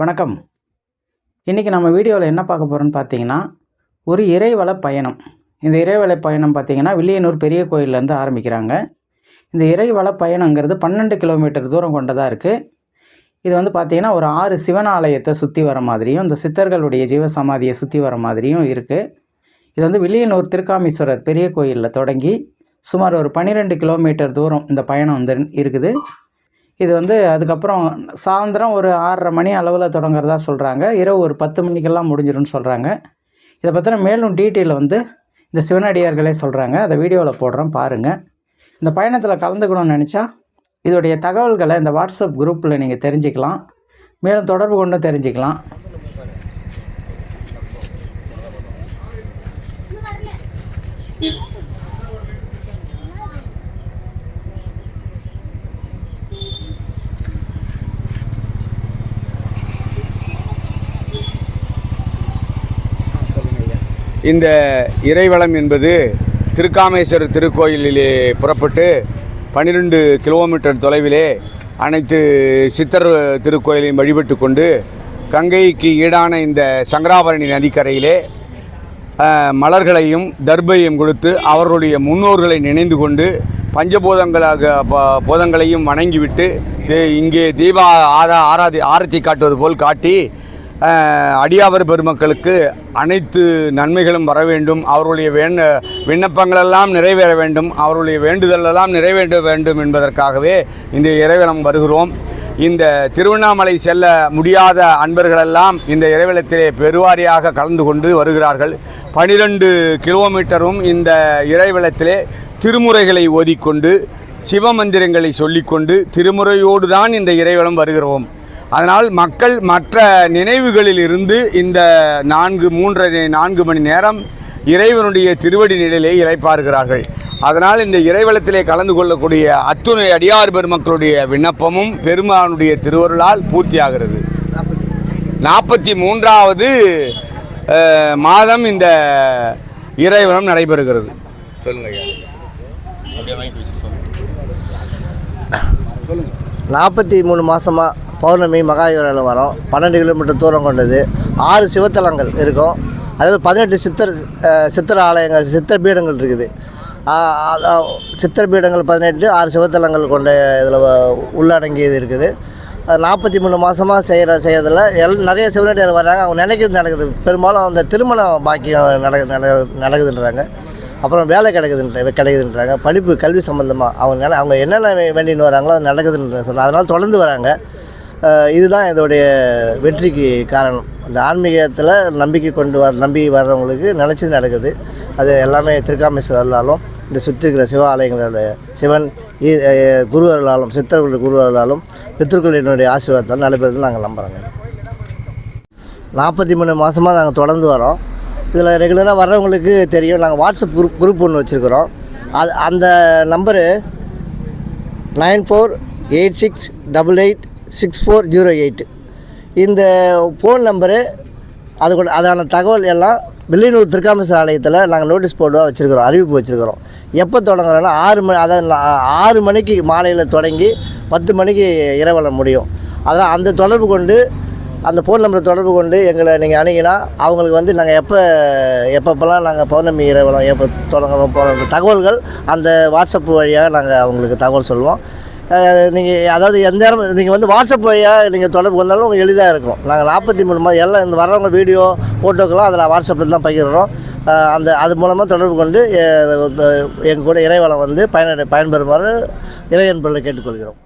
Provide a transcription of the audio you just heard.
வணக்கம். இன்றைக்கி நம்ம வீடியோவில் என்ன பார்க்க போகிறோன்னு பார்த்தீங்கன்னா ஒரு இறைவள பயணம். இந்த இறைவள பயணம் பார்த்தீங்கன்னா வில்லியனூர் பெரிய கோயிலேருந்து ஆரம்பிக்கிறாங்க. இந்த இறைவள பயணங்கிறது பன்னெண்டு கிலோமீட்டர் தூரம் கொண்டதாக இருக்குது இது வந்து பார்த்தீங்கன்னா ஒரு ஆறு சிவன் ஆலயத்தை சுற்றி வர மாதிரியும் இந்த சித்தர்களுடைய ஜீவசமாதியை சுற்றி வர மாதிரியும் இருக்குது இது வந்து வில்லியனூர் திருக்காமீஸ்வரர் பெரிய கோயிலில் தொடங்கி சுமார் ஒரு பன்னிரெண்டு கிலோமீட்டர் தூரம் இந்த பயணம் வந்து இருக்குது. இது வந்து அதுக்கப்புறம் சாயந்தரம் ஒரு ஆறரை மணி அளவில் தொடங்குறதா சொல்கிறாங்க இரவு ஒரு பத்து மணிக்கெல்லாம் முடிஞ்சிடும்னு சொல்கிறாங்க இதை பற்றின மேலும் டீட்டெயில் வந்து இந்த சிவனடியார்களே சொல்கிறாங்க அதை வீடியோவில் போடுறோம் பாருங்கள் இந்த பயணத்தில் கலந்துக்கணும்னு நினச்சா இதோடைய தகவல்களை இந்த வாட்ஸ்அப் குரூப்பில் நீங்கள் தெரிஞ்சுக்கலாம். மேலும் தொடர்பு கொண்டு தெரிஞ்சுக்கலாம். இந்த இறைவளம் என்பது திருக்காமேஸ்வரர் திருக்கோயிலிலே புறப்பட்டு பன்னிரெண்டு கிலோமீட்டர் தொலைவிலே அனைத்து சித்தர் திருக்கோயிலையும் வழிபட்டு கொண்டு கங்கைக்கு ஈடான இந்த சங்கராபரணி நதிக்கரையிலே மலர்களையும் தர்பையும் கொடுத்து அவர்களுடைய முன்னோர்களை நினைந்து கொண்டு பஞ்சபூதங்களாக ப- பூதங்களையும் வணங்கிவிட்டு இங்கே தீபா ஆரா ஆராதி ஆரத்தி காட்டுவது போல் காட்டி அடியாவர் பெருமக்களுக்கு அனைத்து நன்மைகளும் வர வேண்டும். அவர்களுடைய வேண விண்ணப்பங்களெல்லாம் நிறைவேற வேண்டும். அவர்களுடைய வேண்டுதலெல்லாம் நிறைவேற வேண்டும் என்பதற்காகவே இந்த இறைவனம் வருகிறோம். இந்த திருவண்ணாமலை செல்ல முடியாத அன்பர்களெல்லாம் இந்த இறைவலத்திலே பெருவாரியாக கலந்து கொண்டு வருகிறார்கள். பனிரெண்டு கிலோமீட்டரும் இந்த இறைவலத்திலே திருமுறைகளை ஓதிக்கொண்டு சிவமந்திரங்களை சொல்லிக்கொண்டு திருமுறையோடு தான் இந்த இறைவலம் வருகிறோம். அதனால் மக்கள் மற்ற நினைவுகளில் இருந்து இந்த நான்கு மூன்றரை நான்கு மணி நேரம் இறைவனுடைய திருவடி நிலையிலே இளைப்பாறுகிறார்கள் அதனால் இந்த இறைவளத்திலே கலந்து கொள்ளக்கூடிய அத்துணை அடியார் பெருமக்களுடைய விண்ணப்பமும் பெருமானுடைய திருவருளால் பூர்த்தியாகிறது. நாற்பத்தி மூன்றாவது மாதம் இந்த இறைவனம் நடைபெறுகிறது. சொல்லுங்க ஐயா நாற்பத்தி மூணு மாதமாக பௌர்ணமி மகாயுரில் வரோம். பன்னெண்டு கிலோமீட்டர் தூரம் கொண்டது. ஆறு சிவத்தலங்கள் இருக்கும். அதாவது பதினெட்டு சித்தர் சித்தர் ஆலயங்கள் சித்தர் பீடங்கள் இருக்குது. சித்தர் பீடங்கள் பதினெட்டு ஆறு சிவத்தலங்கள் கொண்ட இதில் உள்ளடங்கியது இருக்குது. நாற்பத்தி மூணு மாதமாக செய்கிற செய்யறதில் எல் நிறைய சிவனடியார் வர்றாங்க. அவங்க நினைக்கிறது நடக்குது. பெரும்பாலும் அந்த திருமணம் பாக்கியம் நடக்கு நட- நடக்குதுன்றாங்க. அப்புறம் வேலை கிடைக்குதுன்ற கிடைக்குதுன்றாங்க. படிப்பு கல்வி சம்மந்தமாக அவங்க அவங்க என்னென்ன வேண்டின்னு வராங்களோ அது நடக்குதுன்ற சொல்ல அதனால் தொடர்ந்து வராங்க. இதுதான் இதோடைய வெற்றிக்கு காரணம். இந்த ஆன்மீகத்தில் நம்பிக்கை கொண்டு வர நம்பி வர்றவங்களுக்கு நினச்சது நடக்குது. அது எல்லாமே திருக்காமேஸ்வரர்லாலும் இந்த சுற்றி இருக்கிற சிவ ஆலயங்களோட சிவன் குருவர்களாலும் குரு அருளாலும் சித்தர்களுடைய குருவர்களாலும் பித்திருக்களினுடைய ஆசீர்வாதத்தால் நடைபெறுது நாங்கள் நம்புகிறோங்க நாற்பத்தி மூணு மாதமாக நாங்கள் தொடர்ந்து வரோம். இதில் ரெகுலராக வர்றவங்களுக்கு தெரியும். நாங்கள் வாட்ஸ்அப் குரூப் குரூப் ஒன்று வச்சுருக்குறோம். அது அந்த number nine four eight six double eight six four zero eight. இந்த ஃபோன் நம்பரு அது கூட அதான தகவல் எல்லாம் வில்லியனூர் திருக்காமேஸ்வர ஆலயத்தில் நாங்கள் நோட்டீஸ் போர்டாக வச்சுருக்கிறோம் அறிவிப்பு வச்சுருக்கிறோம். எப்போ தொடங்குறோன்னா ஆறு மணி அதாவது ஆறு மணிக்கு மாலையில் தொடங்கி பத்து மணிக்கு இரவலம் முடியும். அதனால் அந்த தொடர்பு கொண்டு அந்த ஃபோன் நம்பரை தொடர்பு கொண்டு எங்களை நீங்கள் அணுகினா அவங்களுக்கு வந்து நாங்கள் எப்போ எப்பப்பெல்லாம் நாங்கள் பௌர்ணமி இரவலம் எப்போ தொடங்குறோம் போகிற தகவல்கள் அந்த வாட்ஸ்அப் வழியாக நாங்கள் அவங்களுக்கு தகவல் சொல்லுவோம். நீங்கள் அதாவது எந்த நேரம் நீங்கள் வந்து வாட்ஸ்அப் வழியாக நீங்கள் தொடர்பு வந்தாலும் உங்களுக்கு எளிதாக இருக்கும். நாங்கள் நாற்பத்தி மூணு மாதம் எல்லாம் இந்த வர்றவங்க வீடியோ ஃபோட்டோக்கெல்லாம் அதில் வாட்ஸ்அப்பில் தான் பகிர்றோம். அந்த அது மூலமாக தொடர்பு கொண்டு எங்கள் கூட இறைவளம் வந்து பயன பயன்பெறுமாறு இறையன்பர்களை கேட்டுக்கொள்கிறோம்.